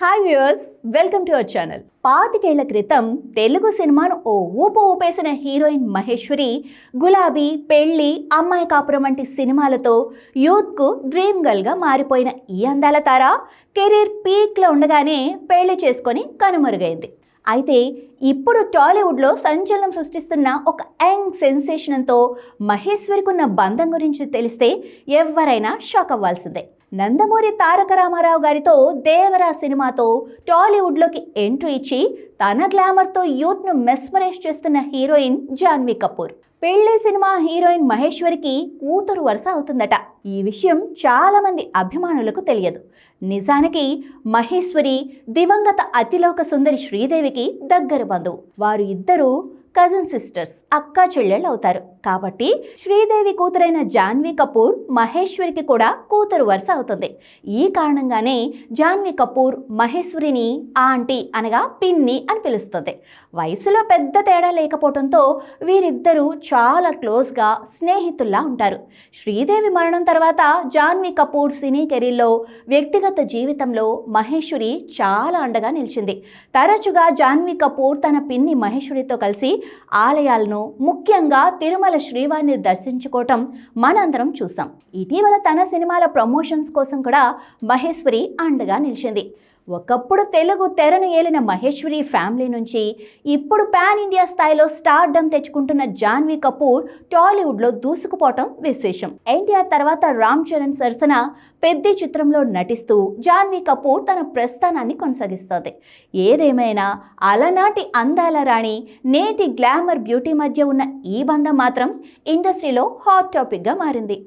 Hi viewers welcome to our channel. పాతికేళ్ళ క్రితం తెలుగు సినిమాను ఓ ఊపు ఊపేసిన హీరోయిన్ మహేశ్వరి గులాబీ పెళ్ళి అమ్మాయి కాపురం వంటి సినిమాలతో యూత్కు డ్రీమ్ గర్ల్గా మారిపోయిన ఈ అందాల తార కెరీర్ పీక్లో ఉండగానే పెళ్ళి చేసుకొని కనుమరుగైంది. అయితే ఇప్పుడు టాలీవుడ్లో సంచలనం సృష్టిస్తున్న ఒక యంగ్ సెన్సేషన్తో మహేశ్వరికి ఉన్న బంధం గురించి తెలిస్తే ఎవరైనా షాక్ అవ్వాల్సిందే. నందమూరి తారక రామారావు గారితో దేవరా సినిమాతో టాలీవుడ్లోకి ఎంట్రీ ఇచ్చి తన గ్లామర్తో యూత్ను మెస్మరైజ్ చేస్తున్న హీరోయిన్ జాన్వీ కపూర్. పెళ్ళి సినిమా హీరోయిన్ మహేశ్వరికి కూతురు వరుస అవుతుందట. ఈ విషయం చాలామంది అభిమానులకు తెలియదు. నిజానికి మహేశ్వరి దివంగత అతిలోక సుందరి శ్రీదేవికి దగ్గర బంధువు. వారు ఇద్దరూ కజిన్ సిస్టర్స్ అక్కా చెల్లెళ్ళు అవుతారు. కాబట్టి శ్రీదేవి కూతురైన జాన్వీ కపూర్ మహేశ్వరికి కూడా కూతురు వరుస అవుతుంది. ఈ కారణంగానే జాన్వీ కపూర్ మహేశ్వరిని ఆంటీ అనగా పిన్ని అని పిలుస్తుంది. వయసులో పెద్ద తేడా లేకపోవడంతో వీరిద్దరూ చాలా క్లోజ్గా స్నేహితుల్లా ఉంటారు. శ్రీదేవి మరణం తర్వాత జాన్వీ కపూర్ సినీ కెరీర్లో వ్యక్తిగత జీవితంలో మహేశ్వరి చాలా అండగా నిలిచింది. తరచుగా జాన్వీ కపూర్ తన పిన్ని మహేశ్వరితో కలిసి ఆలయాలను ముఖ్యంగా తిరుమల శ్రీవారిని దర్శించుకోవటం మనందరం చూసాం. ఇటీవల తన సినిమాల ప్రమోషన్స్ కోసం కూడా మహేశ్వరి అండగా నిలిచింది. ఒకప్పుడు తెలుగు తెరను ఏలిన మహేశ్వరి ఫ్యామిలీ నుంచి ఇప్పుడు పాన్ ఇండియా స్థాయిలో స్టార్డమ్ తెచ్చుకుంటున్న జాన్వీ కపూర్ టాలీవుడ్లో దూసుకుపోవటం విశేషం. ఎన్టీఆర్ తర్వాత రామ్ చరణ్ సరసన పెద్ద చిత్రంలో నటిస్తూ జాన్వీ కపూర్ తన ప్రస్థానాన్ని కొనసాగిస్తుంది. ఏదేమైనా అలనాటి అందాల రాణి నేటి గ్లామర్ బ్యూటీ మధ్య ఉన్న ఈ బంధం మాత్రం ఇండస్ట్రీలో హాట్ టాపిక్గా మారింది.